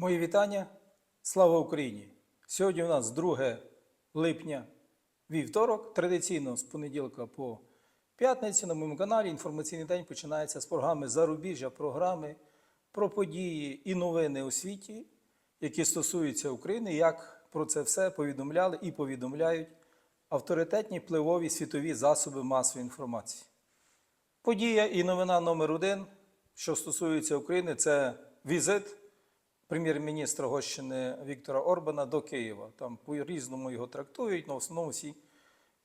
Мої вітання. Слава Україні! Сьогодні у нас 2 липня, вівторок. Традиційно з понеділка по п'ятницю на моєму каналі інформаційний день починається з програми Зарубіжжя, програми про події і новини у світі, які стосуються України, як про це все повідомляли і повідомляють авторитетні впливові світові засоби масової інформації. Подія і новина номер один, що стосується України, це візит прем'єр-міністра Гощини Віктора Орбана до Києва. Там по-різному його трактують, але в основному всі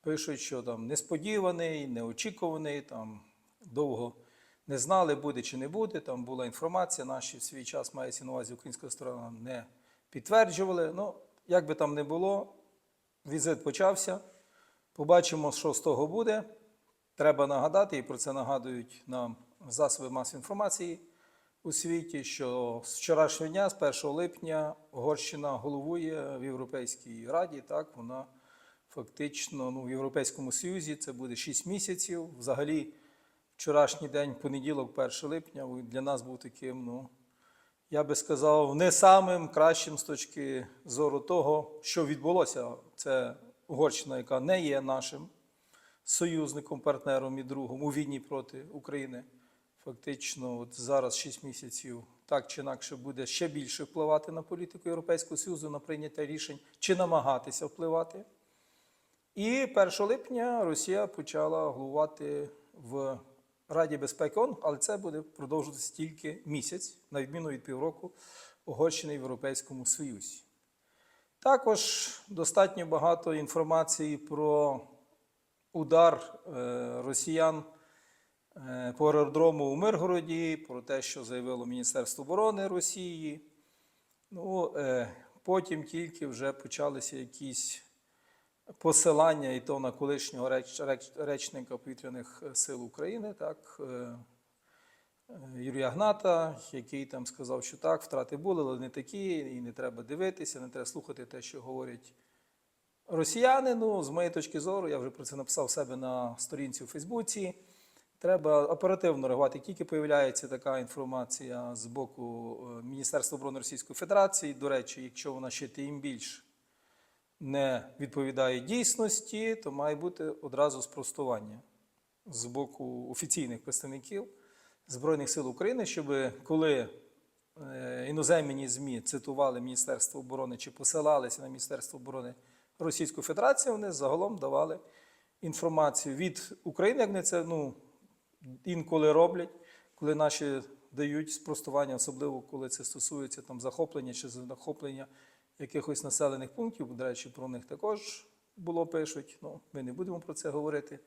пишуть, що там несподіваний, неочікуваний, там довго не знали, буде чи не буде. Там була інформація, наші в свій час мається на увазі українська сторона не підтверджували. Ну, як би там не було, візит почався. Побачимо, що з того буде. Треба нагадати, і про це нагадують нам засоби масової інформації у світі, що з вчорашнього дня, з 1 липня, Угорщина головує в Європейській Раді. Так, вона фактично ну, в Європейському Союзі це буде 6 місяців. Взагалі, вчорашній день, понеділок, 1 липня, для нас був таким, ну, я би сказав, не самим кращим з точки зору того, що відбулося. Це Угорщина, яка не є нашим союзником, партнером і другом у війні проти України. Фактично, от зараз 6 місяців так чи інакше буде ще більше впливати на політику Європейського Союзу, на прийняття рішень чи намагатися впливати. І 1 липня Росія почала головувати в Раді безпеки ООН, але це буде продовжуватися тільки місяць, на відміну від півроку Угорщини в Європейському Союзі. Також достатньо багато інформації про удар е, росіян по аеродрому у Миргороді, про те, що заявило Міністерство оборони Росії. Ну, е, потім тільки вже почалися якісь посилання, і то на колишнього реч, реч, речника повітряних сил України, так, е, Юрія Гната, який там сказав, що так, втрати були, але не такі, і не треба дивитися, не треба слухати те, що говорять росіяни. Ну, з моєї точки зору, я вже про це написав себе на сторінці у Фейсбуці. Треба оперативно реагувати. Тільки появляється така інформація з боку е, Міністерства оборони Російської Федерації. До речі, якщо вона ще тим більш не відповідає дійсності, то має бути одразу спростування з боку офіційних представників Збройних сил України, щоб коли е, іноземні ЗМІ цитували Міністерство оборони чи посилалися на Міністерство оборони Російської Федерації, вони загалом давали інформацію від України, як вони це ну, інколи роблять, коли наші дають спростування, особливо коли це стосується там захоплення чи захоплення якихось населених пунктів. До речі, про них також було пишуть. Ну, ми не будемо про це говорити.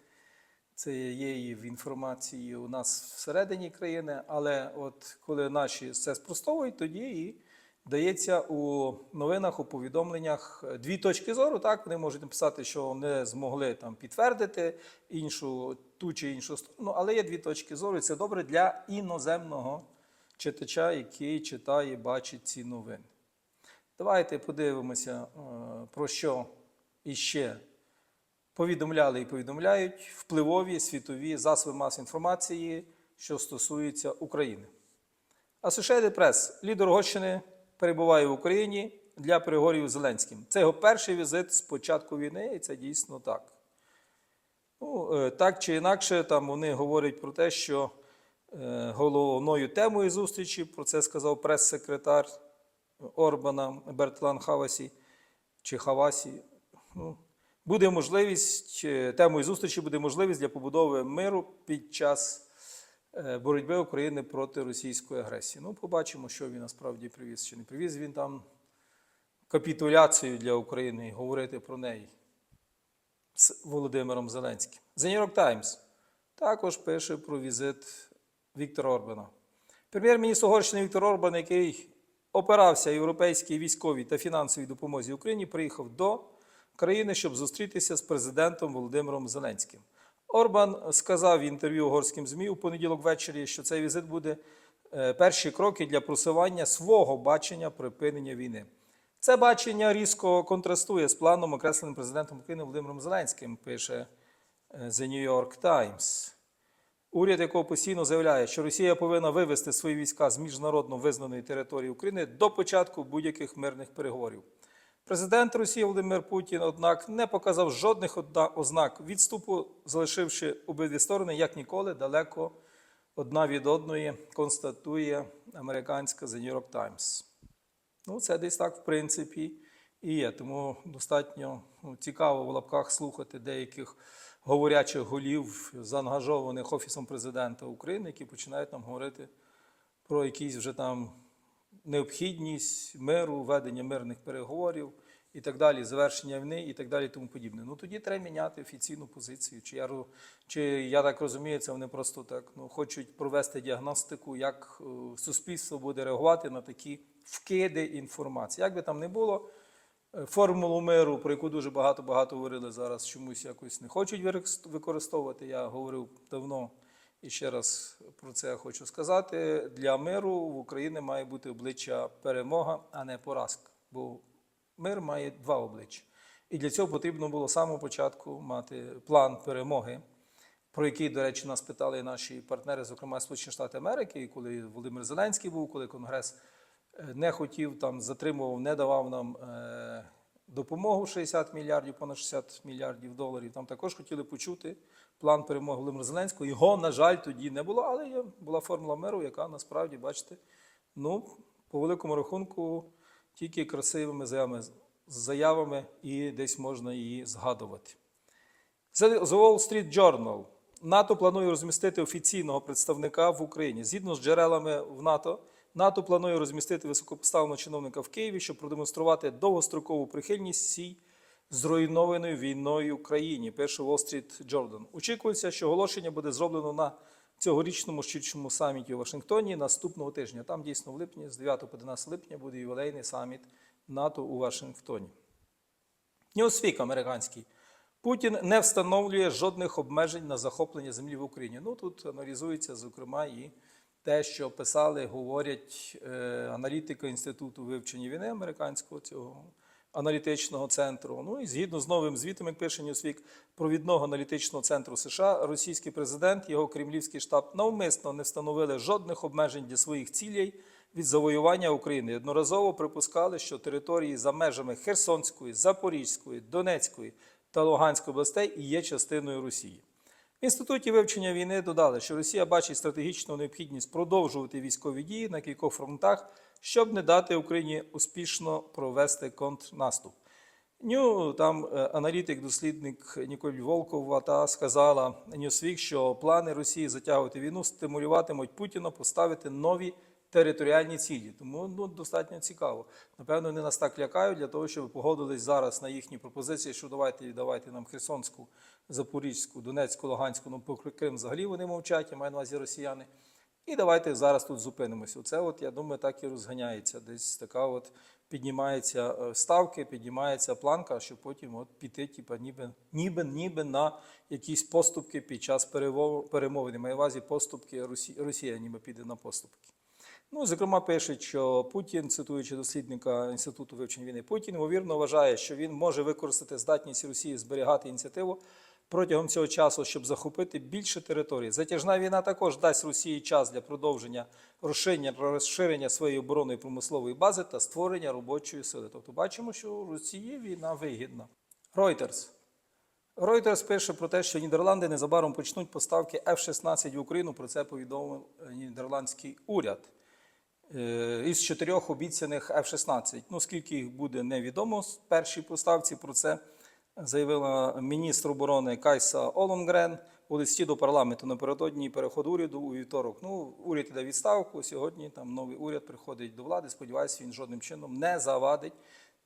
Це є і в інформації у нас всередині країни, але от коли наші це спростовують, тоді і дається у новинах, у повідомленнях дві точки зору. Так, вони можуть написати, що не змогли там підтвердити іншу ту чи іншу сторону, але є дві точки зору, і це добре для іноземного читача, який читає, бачить ці новини. Давайте подивимося, е, про що іще повідомляли і повідомляють впливові світові засоби масової інформації, що стосуються України. Associated Press, лідер Угорщини, перебуває в Україні для переговорів з Зеленським. Це його перший візит з початку війни, і це дійсно так. Ну, е, так чи інакше, там вони говорять про те, що е, головною темою зустрічі, про це сказав прес-секретар Орбана Бертлан Хавасі чи Хавасі. Ну, буде можливість, е, темою зустрічі буде можливість для побудови миру під час боротьби України проти російської агресії. Ну, побачимо, що він насправді привіз чи не привіз він там капітуляцію для України і говорити про неї з Володимиром Зеленським. The New York Times також пише про візит Віктора Орбана. Прем'єр-міністр Угорщини Віктор Орбан, який опирався європейській військовій та фінансовій допомозі Україні, приїхав до країни, щоб зустрітися з президентом Володимиром Зеленським. Орбан сказав в інтерв'ю угорським ЗМІ у понеділок ввечері, що цей візит буде е, перші кроки для просування свого бачення припинення війни. Це бачення різко контрастує з планом, окресленим президентом України Володимиром Зеленським, пише е, The New York Times. уряд якого постійно заявляє, що Росія повинна вивести свої війська з міжнародно визнаної території України до початку будь-яких мирних переговорів. Президент Росії Володимир Путін, однак, не показав жодних ознак відступу, залишивши обидві сторони як ніколи далеко одна від одної, констатує американська The New York Times. Ну, це десь так, в принципі, і є. Тому достатньо ну, цікаво в лапках слухати деяких говорячих голів, заангажованих Офісом президента України, які починають нам говорити про якісь вже там необхідність миру, ведення мирних переговорів і так далі, завершення війни і так далі, тому подібне. Ну тоді треба міняти офіційну позицію. Чи я, чи я так розумію, це вони просто так ну, хочуть провести діагностику, як е, суспільство буде реагувати на такі вкиди інформації. Як би там не було, е, формулу миру, про яку дуже багато багато говорили зараз, чомусь якось не хочуть використовувати. Я говорив давно і ще раз про це хочу сказати. Для миру в Україні має бути обличчя перемога, а не поразка. Бо мир має два обличчя. І для цього потрібно було з самого початку мати план перемоги, про який, до речі, нас питали наші партнери, зокрема Сполучені Штати Америки, коли Володимир Зеленський був, коли Конгрес е, не хотів там, затримував, не давав нам е, допомогу 60 мільярдів, понад 60 мільярдів доларів. Там також хотіли почути план перемоги Володимира Зеленського. Його, на жаль, тоді не було, але є, була формула миру, яка насправді, бачите, ну, по великому рахунку, тільки красивими заявами, заявами і десь можна її згадувати. The Wall Street Journal. НАТО планує розмістити офіційного представника в Україні. Згідно з джерелами в НАТО, НАТО планує розмістити високопоставленого чиновника в Києві, щоб продемонструвати довгострокову прихильність цій зруйнованої війною країні. Пише Wall Street Journal. Очікується, що оголошення буде зроблено на цьогорічному щічному саміті у Вашингтоні наступного тижня. Там дійсно в липні, з 9 по 11 липня, буде ювілейний саміт НАТО у Вашингтоні. Newsweek американський. Путін не встановлює жодних обмежень на захоплення землі в Україні. Ну тут аналізується, зокрема, і те, що писали, говорять е, аналітика Інституту вивчення війни американського цього аналітичного центру. Ну і згідно з новим звітом, як пише Newsweek, провідного аналітичного центру США, російський президент, його кремлівський штаб навмисно не встановили жодних обмежень для своїх цілей від завоювання України. Одноразово припускали, що території за межами Херсонської, Запорізької, Донецької та Луганської областей і є частиною Росії. В інституті вивчення війни додали, що Росія бачить стратегічну необхідність продовжувати військові дії на кількох фронтах, щоб не дати Україні успішно провести контрнаступ. Ню там е, аналітик, дослідник Ніколь Волкова та сказала Newsweek, що плани Росії затягувати війну стимулюватимуть Путіна поставити нові територіальні цілі. Тому ну, достатньо цікаво. Напевно, вони нас так лякають для того, щоб погодились зараз на їхні пропозиції, що давайте давайте нам Херсонську, Запорізьку, Донецьку, Луганську, ну про Крим взагалі вони мовчать, я маю на увазі росіяни. І давайте зараз тут зупинимося. Оце, от, я думаю, так і розганяється. Десь така от піднімається е, ставки, піднімається планка, щоб потім от піти, типа, ніби, ніби, ніби на якісь поступки під час перемовин. Маю увазі поступки Росія, Росія ніби піде на поступки. Ну, зокрема, пишуть, що Путін, цитуючи дослідника Інституту вивчення війни, Путін ймовірно вважає, що він може використати здатність Росії зберігати ініціативу протягом цього часу, щоб захопити більше територій. Затяжна війна також дасть Росії час для продовження розширення, розширення своєї оборонної промислової бази та створення робочої сили. Тобто бачимо, що Росії війна вигідна. Reuters. Reuters пише про те, що Нідерланди незабаром почнуть поставки F-16 в Україну. Про це повідомив е, нідерландський уряд. Е, Із чотирьох обіцяних F-16. Ну, скільки їх буде, невідомо. В першій поставці про це заявила міністр оборони Кайса Олонгрен у листі до парламенту напередодні переходу уряду у вівторок. Ну, уряд іде відставку. Сьогодні там новий уряд приходить до влади. Сподіваюся, він жодним чином не завадить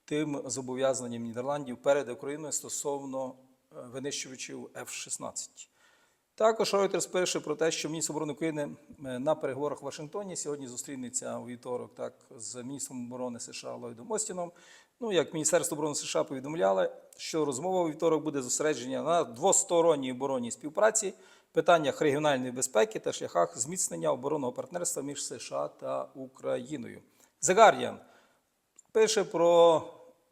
тим зобов'язанням Нідерландів перед Україною стосовно е, винищувачів F-16. Також Reuters пише про те, що міністр оборони України е, на переговорах в Вашингтоні сьогодні зустрінеться у вівторок так, з міністром оборони США Ллойдом Остіном. Ну, як Міністерство оборони США повідомляло, що розмова у вівторок буде зосередження на двосторонній оборонній співпраці, питаннях регіональної безпеки та шляхах зміцнення оборонного партнерства між США та Україною. The Guardian пише про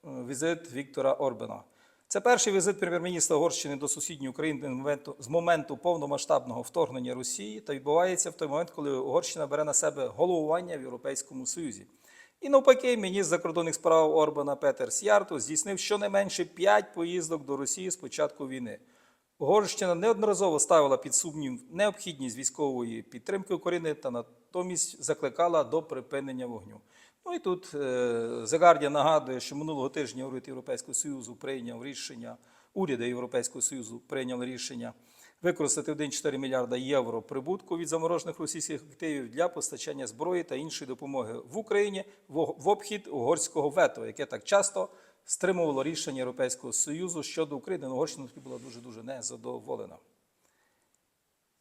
е, візит Віктора Орбана. Це перший візит прем'єр-міністра Угорщини до сусідньої України з моменту повномасштабного вторгнення Росії та відбувається в той момент, коли Угорщина бере на себе головування в Європейському Союзі. І навпаки, міністр закордонних справ Орбана Петер Сярту здійснив щонайменше 5 поїздок до Росії з початку війни. Угорщина неодноразово ставила під сумнів необхідність військової підтримки України та натомість закликала до припинення вогню. Ну і тут е, нагадує, що минулого тижня уряд Європейського Союзу прийняв рішення, уряди Європейського Союзу прийняли рішення використати 1,4 мільярда євро прибутку від заморожених російських активів для постачання зброї та іншої допомоги в Україні в обхід угорського вето, яке так часто стримувало рішення Європейського Союзу щодо України. Ну, Угорщина тоді була дуже дуже незадоволена.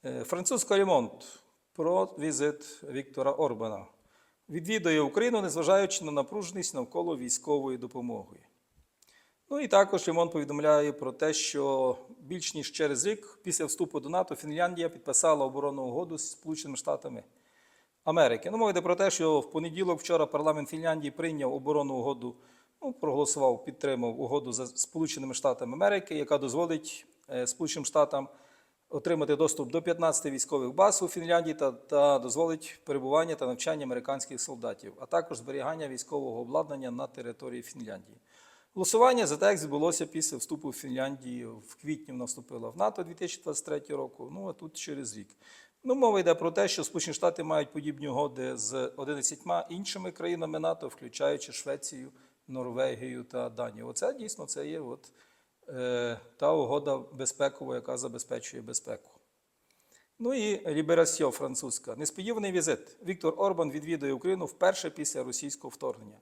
Е, Французька ремонт про візит Віктора Орбана відвідує Україну, незважаючи на напруженість навколо військової допомоги. Ну і також Ремон повідомляє про те, що більш ніж через рік після вступу до НАТО Фінляндія підписала оборонну угоду з Сполученими Штатами Америки. Ну, мова йде про те, що в понеділок вчора парламент Фінляндії прийняв оборонну угоду, ну, проголосував, підтримав угоду з Сполученими Штатами Америки, яка дозволить е, Сполученим Штатам отримати доступ до 15 військових баз у Фінляндії та, та дозволить перебування та навчання американських солдатів, а також зберігання військового обладнання на території Фінляндії. Голосування за текст відбулося після вступу Фінляндії в квітні. Вона вступила в НАТО 2023 року. Ну а тут через рік. Ну, мова йде про те, що Сполучені Штати мають подібні угоди з 11 іншими країнами НАТО, включаючи Швецію, Норвегію та Данію. Оце дійсно це є от, е, та угода безпекова, яка забезпечує безпеку. Ну і Ліберасьо французька. Несподіваний візит. Віктор Орбан відвідує Україну вперше після російського вторгнення.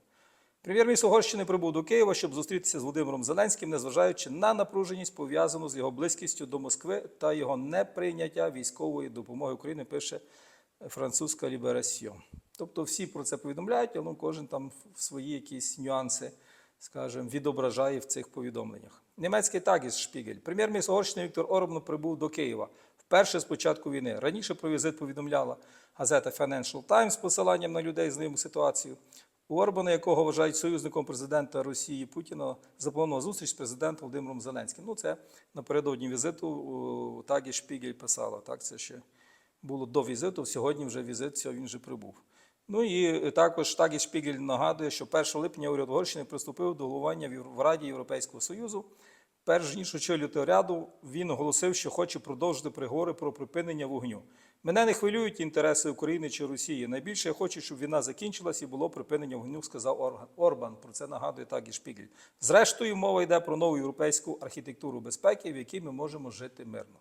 Прем'єр-міністр Угорщини прибув до Києва, щоб зустрітися з Володимиром Зеленським, незважаючи на напруженість, пов'язану з його близькістю до Москви та його неприйняття військової допомоги України, пише французька Ліберасьо. Тобто всі про це повідомляють, але кожен там свої якісь нюанси, скажімо, відображає в цих повідомленнях. Німецький Тагіс Шпігель. Прем'єр-міністр Угорщини Віктор Орбан прибув до Києва вперше з початку війни. Раніше про візит повідомляла газета Financial Times з посиланням на людей знайому ситуацію. У Орбана, якого вважають союзником президента Росії Путіна, запланована зустріч з президентом Володимиром Зеленським. Ну, це напередодні візиту Тагі Шпігель писала. Так, це ще було до візиту. Сьогодні вже візит, цього він вже прибув. Ну і також Тагі Шпігель нагадує, що 1 липня уряд Угорщини приступив до головування в Раді Європейського Союзу. Перш ніж очолювати ряду, він оголосив, що хоче продовжити переговори про припинення вогню. Мене не хвилюють інтереси України чи Росії. Найбільше я хочу, щоб війна закінчилась і було припинення вогню, сказав Орбан. Про це нагадує так і Шпігель. Зрештою, мова йде про нову європейську архітектуру безпеки, в якій ми можемо жити мирно.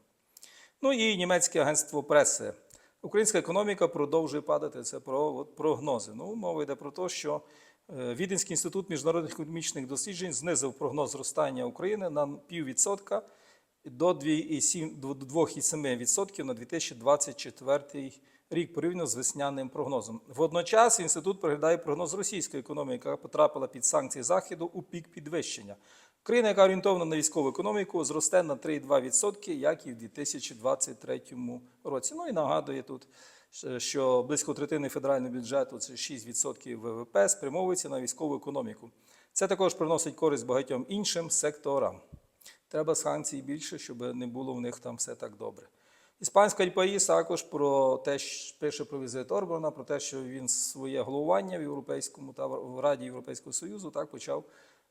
Ну і німецьке агентство преси. Українська економіка продовжує падати. Це про от, прогнози. Ну, мова йде про те, що Віденський інститут міжнародних економічних досліджень знизив прогноз зростання України на піввідсотка до 2,7 до 2,7% на 2024 рік порівняно з весняним прогнозом. Водночас інститут переглядає прогноз російської економіки, яка потрапила під санкції Заходу у пік підвищення. Країна, яка орієнтована на військову економіку, зросте на 3,2%, як і в 2023 році. Ну і нагадує тут, що близько третини федерального бюджету, це 6% ВВП, спрямовується на військову економіку. Це також приносить користь багатьом іншим секторам. Треба санкцій більше, щоб не було в них там все так добре. Іспанська ЛПАІС також про те, що пише про візит Орбана, про те, що він своє головування в Європейському та в Раді Європейського Союзу так почав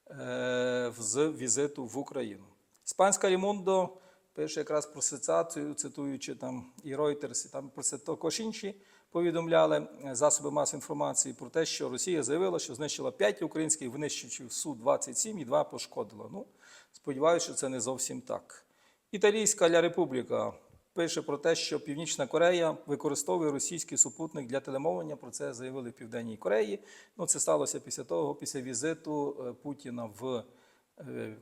е, з візиту в Україну. Іспанська Лімондо пише якраз про ситуацію, цитуючи там і Reuters, і там про це також інші повідомляли е, засоби масової інформації про те, що Росія заявила, що знищила 5 українських винищувачів Су-27 і 2 пошкодила. Ну, сподіваюся, що це не зовсім так. Італійська Ля Републіка пише про те, що Північна Корея використовує російський супутник для телемовлення. Про це заявили в Південній Кореї. Ну, це сталося після того, після візиту е, Путіна в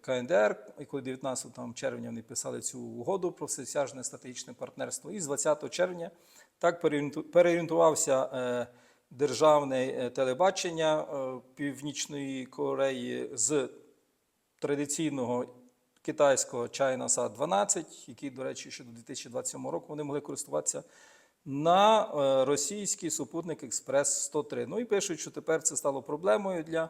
КНДР, і коли 19 там, червня вони писали цю угоду про всесяжне стратегічне партнерство. І з 20 червня так переорієнту- переорієнтувався е, державне е, телебачення е, Північної Кореї з традиційного китайського China 12, який, до речі, ще до 2027 року вони могли користуватися, на російський супутник Експрес 103. Ну і пишуть, що тепер це стало проблемою для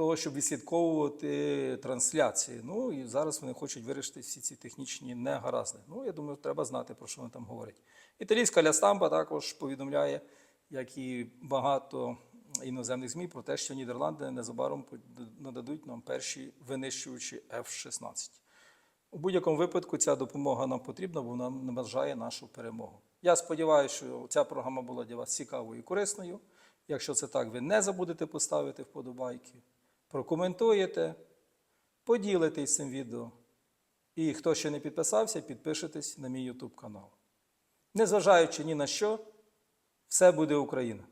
того, щоб відслідковувати трансляції. Ну і зараз вони хочуть вирішити всі ці технічні негаразди. Ну, я думаю, треба знати, про що вони там говорять. Італійська Лястамба також повідомляє, як і багато іноземних ЗМІ, про те, що Нідерланди незабаром нададуть нам перші винищувачі F-16. У будь-якому випадку ця допомога нам потрібна, бо вона наближає нашу перемогу. Я сподіваюся, що ця програма була для вас цікавою і корисною. Якщо це так, ви не забудете поставити вподобайки, прокоментуєте, поділитесь цим відео. І хто ще не підписався, підпишитесь на мій YouTube канал. Незважаючи ні на що, все буде Україна!